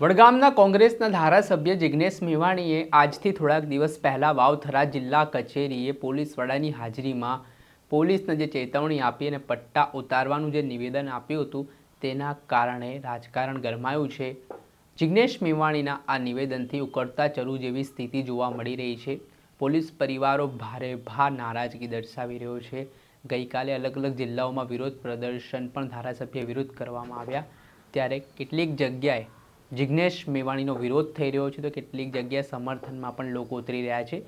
વડગામના કોંગ્રેસના ધારાસભ્ય જિગ્નેશ મેવાણીએ આજથી થોડાક દિવસ પહેલાં વાવથરા જિલ્લા કચેરીએ પોલીસ વડાની હાજરીમાં પોલીસને જે ચેતવણી આપી અને પટ્ટા ઉતારવાનું જે નિવેદન આપ્યું હતું, તેના કારણે રાજકારણ ગરમાયું છે. જિગ્નેશ મેવાણીના આ નિવેદનથી ઉકળતા ચરુ જેવી સ્થિતિ જોવા મળી રહી છે. પોલીસ પરિવારો ભારે ભાર નારાજગી દર્શાવી રહ્યો છે. ગઈકાલે અલગ અલગ જિલ્લાઓમાં વિરોધ પ્રદર્શન પણ ધારાસભ્ય વિરુદ્ધ કરવામાં આવ્યા. ત્યારે કેટલીક જગ્યાએ જિગ્નેશ મેવાણીનો વિરોધ થઈ રહ્યો છે તો કેટલીક જગ્યાએ સમર્થનમાં પણ લોકો ઉતરી રહ્યા છે.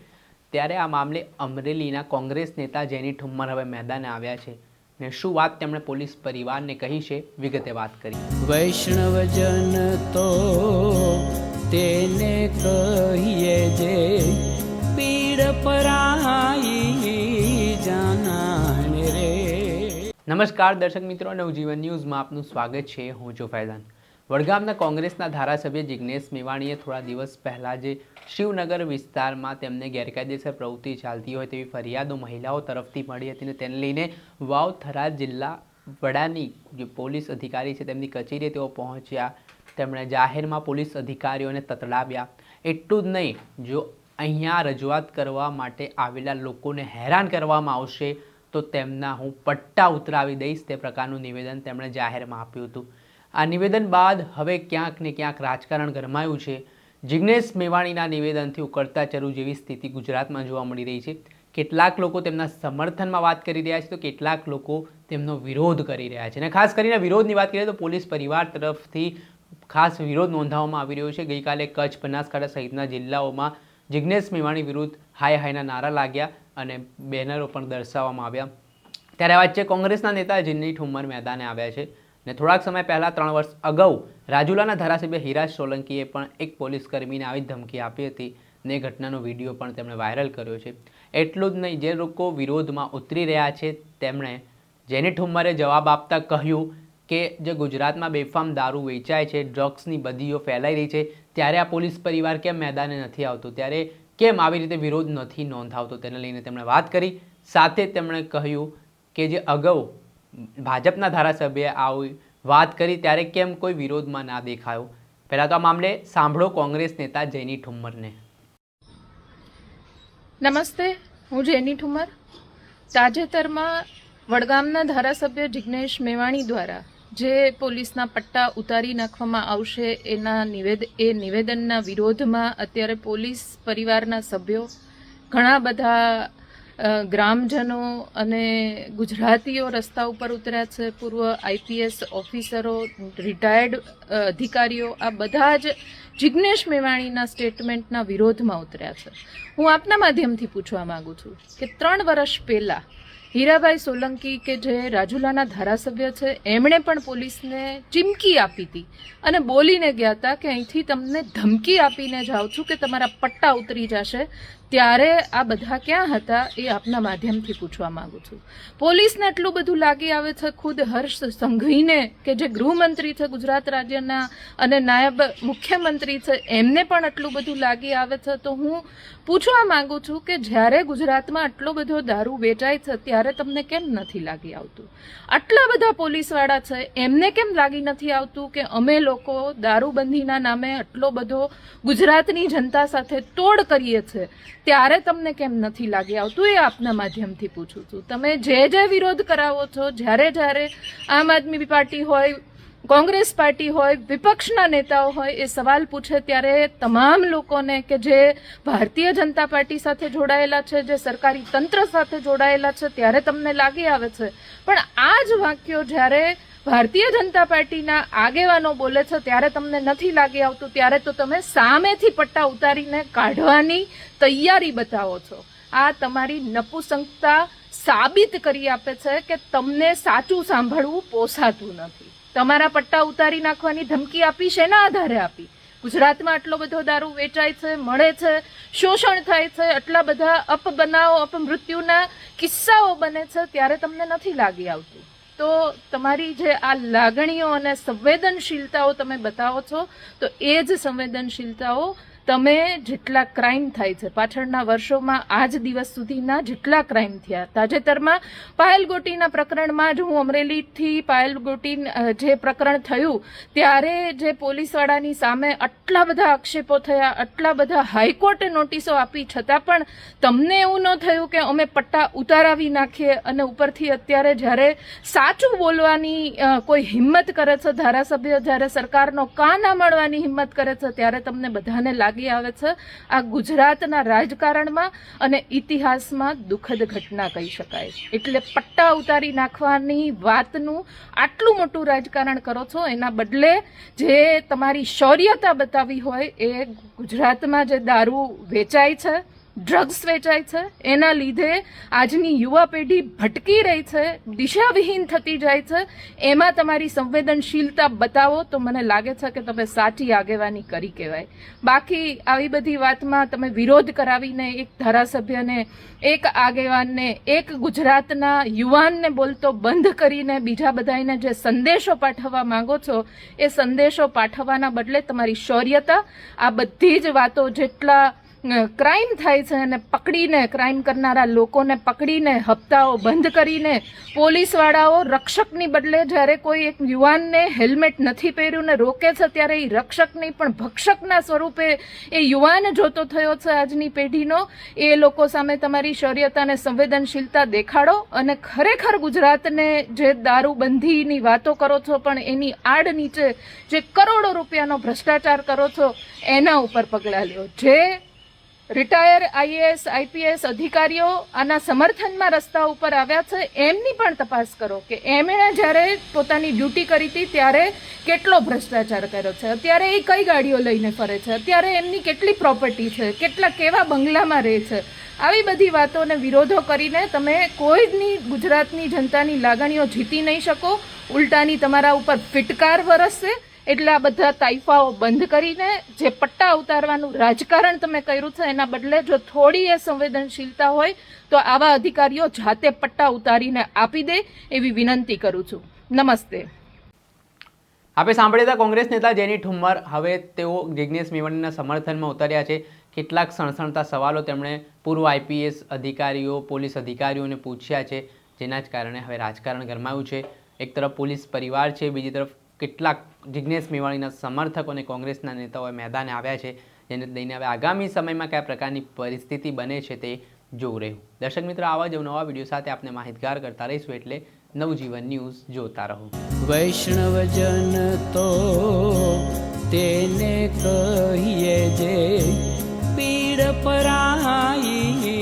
ત્યારે આ મામલે અમરેલીના કોંગ્રેસ નેતા જેની ઠુમ્મર હવે મેદાને આવ્યા છે. ને શું વાત તેમણે પોલીસ પરિવારને કહી છે? વિગતે વાત કરી વૈષ્ણવજન તો તેને કહીએ જે પીડ પરાઈ જાનાને રે. નમસ્કાર દર્શક મિત્રો નવજીવન ન્યૂઝમાં આપનું સ્વાગત છે. હું છું ફૈઝાન. વડગામના કોંગ્રેસના ધારાસભ્ય જિગ્નેશ મેવાણીએ થોડા દિવસ પહેલાં જે શિવનગર વિસ્તારમાં તેમને ગેરકાયદેસર પ્રવૃત્તિ ચાલતી હોય તેવી ફરિયાદો મહિલાઓ તરફથી મળી હતી અને તેને લઈને વાવ થરાદ જિલ્લા વડાની જે પોલીસ અધિકારી છે તેમની કચેરીએ તેઓ પહોંચ્યા. તેમણે જાહેરમાં પોલીસ અધિકારીઓને તતડાવ્યા. એટલું જ નહીં, જો અહીંયા રજૂઆત કરવા માટે આવેલા લોકોને હેરાન કરવામાં આવશે, તો તેમના હું પટ્ટા ઉતરાવી દઈશ તે પ્રકારનું નિવેદન તેમણે જાહેરમાં આપ્યું હતું. આ નિવેદન બાદ હવે ક્યાંક ને ક્યાંક રાજકારણ ગરમાયું છે. જિગ્નેશ મેવાણીના નિવેદનથી ઉકળતા ચરુ જેવી સ્થિતિ ગુજરાતમાં જોવા મળી રહી છે. કેટલાક લોકો તેમના સમર્થનમાં વાત કરી રહ્યા છે તો કેટલાક લોકો તેમનો વિરોધ કરી રહ્યા છે. અને ખાસ કરીને વિરોધની વાત કરીએ તો પોલીસ પરિવાર તરફથી ખાસ વિરોધ નોંધાવવામાં આવી રહ્યો છે. ગઈકાલે કચ્છ, બનાસકાંઠા સહિતના જિલ્લાઓમાં જિગ્નેશ મેવાણી વિરુદ્ધ હાય હાયના નારા લાગ્યા અને બેનરો પણ દર્શાવવામાં આવ્યા. ત્યારે વચ્ચે કોંગ્રેસના નેતા જીન્ની ઠુમ્મર મેદાને આવ્યા છે. ને થોડાક સમય પહેલાં, ત્રણ વર્ષ અગાઉ, રાજુલાના ધારાસભ્ય હિરાજ સોલંકીએ પણ એક પોલીસ કર્મીને આવી ધમકી આપી હતી ને એ ઘટનાનો વીડિયો પણ તેમણે વાયરલ કર્યો છે. એટલું જ નહીં, જે લોકો વિરોધમાં ઉતરી રહ્યા છે, તેમણે જેની ઠુમ્મરે જવાબ આપતા કહ્યું કે જે ગુજરાતમાં બેફામ દારૂ વેચાય છે, ડ્રગ્સની બદીઓ ફેલાઈ રહી છે, ત્યારે આ પોલીસ પરિવાર કેમ મેદાને નથી આવતો? ત્યારે કેમ આવી રીતે વિરોધ નથી નોંધાવતો? તેને લઈને તેમણે વાત કરી. સાથે તેમણે કહ્યું કે જે અગાઉ ભાજપના ધારાસભ્યએ આવી વાત કરી, ત્યારે કેમ કોઈ વિરોધમાં ના દેખાયો? પહેલાં તો આ મામલે સાંભળો કોંગ્રેસ નેતા જૈની ઠુમ્મરને. નમસ્તે, હું જૈની ઠુમ્મર. તાજેતરમાં વડગામના ધારાસભ્ય જિગ્નેશ મેવાણી દ્વારા જે પોલીસના પટ્ટા ઉતારી નાખવામાં આવશે, એના નિવેદ, એ નિવેદનના વિરોધમાં અત્યારે પોલીસ પરિવારના સભ્યો ઘણા બધા ગ્રામજનો અને ગુજરાતીઓ રસ્તા ઉપર ઉતર્યા છે. પૂર્વ આઈપીએસ ઓફિસરો, રિટાયર્ડ અધિકારીઓ, આ બધા જ જિજ્ઞેશ મેવાણીના સ્ટેટમેન્ટના વિરોધમાં ઉતર્યા છે. હું આપના માધ્યમથી પૂછવા માગું છું કે ત્રણ વર્ષ પહેલાં હીરાભાઈ સોલંકી કે જે રાજુલાના ધારાસભ્ય છે, એમણે પણ પોલીસને ચીમકી આપી હતી અને બોલીને ગયા હતા કે અહીંથી તમને ધમકી આપીને જાઉં છું કે તમારા પટ્ટા ઉતરી જશે ત્યારે આ બધા ક્યાં હતા એ આપના માધ્યમથી પૂછવા માંગુ છું. પોલીસને એટલું બધું લાગી આવે છે, ખુદ હર્ષ સંઘવીને કે જે ગૃહમંત્રી છે ગુજરાત રાજ્યના અને નાયબ મુખ્યમંત્રી છે, એમને પણ આટલું બધું લાગી આવે છે. તો હું પૂછવા માંગુ છું કે જ્યારે ગુજરાતમાં આટલો બધો દારૂ વેચાય છે, ત્યારે તમને કેમ નથી લાગી આવતું? આટલા બધા પોલીસવાળા છે, એમને કેમ લાગી નથી આવતું કે અમે લોકો દારૂબંધીના નામે આટલો બધો ગુજરાતની જનતા સાથે તોડ કરીએ છીએ ત્યારે તમને કેમ નથી લાગી આવતું? એ આપના માધ્યમથી પૂછું છું. તમે જે જે વિરોધ કરાવો છો, જ્યારે જ્યારે આમ આદમી પાર્ટી હોય, કોંગ્રેસ પાર્ટી હોય, વિપક્ષના નેતાઓ હોય, એ સવાલ પૂછે ત્યારે તમામ લોકોને કે જે ભારતીય જનતા પાર્ટી સાથે જોડાયેલા છે, જે સરકારી તંત્ર સાથે જોડાયેલા છે, ત્યારે તમને લાગી આવે છે. પણ આ જ વાક્યો જ્યારે ભારતીય જનતા પાર્ટીના આગેવાનો બોલે છે, ત્યારે તમને નથી લાગી આવતું. ત્યારે તો તમે સામેથી પટ્ટા ઉતારીને કાઢવાની તૈયારી બતાવો છો. આ તમારી નપુસંગતા સાબિત કરી આપે છે કે તમને સાચું સાંભળવું પોસાતું નથી. તમારા પટ્ટા ઉતારી નાખવાની ધમકી આપી, શેના આધારે આપી? ગુજરાતમાં આટલો બધો દારૂ વેચાય છે, મળે છે, શોષણ થાય છે, આટલા બધા અપબનાવો, અપમૃત્યુના કિસ્સાઓ બને છે, ત્યારે તમને નથી લાગી આવતું. તો તમારી જે આ લાગણીઓ અને સંવેદનશીલતાઓ તમે બતાવો છો તો એ જ સંવેદનશીલતાઓ તમે જેટલા ક્રાઇમ થાય છે, પાછળના વર્ષોમાં આજ દિવસ સુધીના જેટલા ક્રાઇમ થયા. તાજેતરમાં પાયલ ગોટીના પ્રકરણમાં જ હું અમરેલીથી પાયલ ગોટી જે પ્રકરણ થયું, ત્યારે જે પોલીસવાળાની સામે આટલા બધા આક્ષેપો થયા, આટલા બધા હાઈકોર્ટે નોટિસો આપી, છતાં પણ તમને એવું ન થયું કે અમે પટ્ટા ઉતારાવી નાખીએ અને ઉપરથી અત્યારે જ્યારે સાચું બોલવાની કોઈ હિંમત કરે છે, ધારાસભ્ય જ્યારે સરકારનો કાન મળવાની હિંમત કરે છે, ત્યારે તમને બધાને લાગી આવે છે. આ ગુજરાતના રાજકારણમાં અને ઇતિહાસમાં દુઃખદ ઘટના કહી શકાય. એટલે પટ્ટા ઉતારી નાખવાની વાતનું આટલું મોટું રાજકારણ કરો છો, એના બદલે જે તમારી શૌર્યતા બતાવી હોય એ ગુજરાતમાં જે દારૂ વેચાય છે ડ્રગ્સ વેચાય છે. એના લીધે આજની યુવા પેઢી ભટકી રહી છે, દિશાવિહીન થતી જાય છે. એમાં તમારી સંવેદનશીલતા બતાવો તો મને લાગે છે કે તમે સાચી આગેવાની કરી કહેવાય. બાકી આવી બધી વાતમાં તમે વિરોધ કરાવીને એક ધારાસભ્યને, એક આગેવાનને, એક ગુજરાતના યુવાનને બોલતો બંધ કરીને બીજા બધાને જે સંદેશો પાઠવવા માંગો છો, એ સંદેશો પાઠવવાના બદલે તમારી શૌર્યતા, આ બધી જ વાતો જેટલા ક્રાઇમ થાય છે અને પકડીને ક્રાઇમ કરનારા લોકોને પકડીને હપ્તાઓ બંધ કરીને પોલીસવાળાઓ રક્ષકની બદલે જ્યારે કોઈ એક યુવાનને હેલ્મેટ નથી પહેર્યું ને રોકે છે ત્યારે એ રક્ષકની પણ ભક્ષકના સ્વરૂપે એ યુવાન જોતો થયો છે આજની પેઢીનો. એ લોકો સામે તમારી શૌર્યતા અને સંવેદનશીલતા દેખાડો અને ખરેખર ગુજરાતને જે દારૂબંધીની વાતો કરો છો પણ એની આડ નીચે જે કરોડો રૂપિયાનો ભ્રષ્ટાચાર કરો છો, એના ઉપર પગલાં લ્યો. જે રિટાયર આઈએએસ, આઈપીએસ અધિકારીઓ આના સમર્થનમાં રસ્તા ઉપર આવ્યા છે. એમની પણ તપાસ કરો કે એમણે જ્યારે પોતાની ડ્યુટી કરી હતી ત્યારે કેટલો ભ્રષ્ટાચાર કર્યો છે? અત્યારે એ કઈ ગાડીઓ લઈને ફરે છે? અત્યારે એમની કેટલી પ્રોપર્ટી છે? કેટલા, કેવા બંગલામાં રહે છે? આવી બધી વાતોને વિરોધો કરીને તમે કોઈની ગુજરાતની જનતાની લાગણીઓ જીતી નહીં શકો. ઉલટાની તમારા ઉપર ફિટકાર વરસશે. એટલે બધા તાઇફાઓ બંધ કરીને જે પટ્ટા ઉતારવાનું રાજકારણ તમે કર્યું છે, એના બદલે જો થોડી એ સંવેદનશીલતા હોય, તો આવા અધિકારીઓ જાતે પટ્ટા ઉતારીને આપી દે એવી વિનંતી કરું છું. નમસ્તે. આપણે સાંભળ્યા હતા કોંગ્રેસ નેતા જેની ઠુમ્મર હવે તેઓ જિજ્ઞેશ મેવાણીના સમર્થનમાં ઉતર્યા છે. કેટલાક સણસણતા સવાલો તેમણે પૂર્વ આઈપીએસ અધિકારીઓ, પોલીસ અધિકારીઓને પૂછ્યા છે, જેના જ કારણે હવે રાજકારણ ગરમાયું છે. એક તરફ પોલીસ પરિવાર છે, બીજી તરફ કેટલાક જિજ્ઞેશ મેવાણીના સમર્થકો અને કોંગ્રેસના નેતાઓ મેદાને આવ્યા છે, જેને લઈને હવે આગામી સમયમાં કયા પ્રકારની પરિસ્થિતિ બને છે તે જોવું રહ્યું. દર્શક મિત્રો, આવા જ નવા વીડિયો સાથે આપણે માહિતગાર કરતા રહીશું એટલે નવજીવન ન્યૂઝ જોતા રહો. વૈષ્ણવજન તો તેને કહીએ જે, પીડ પરાઈ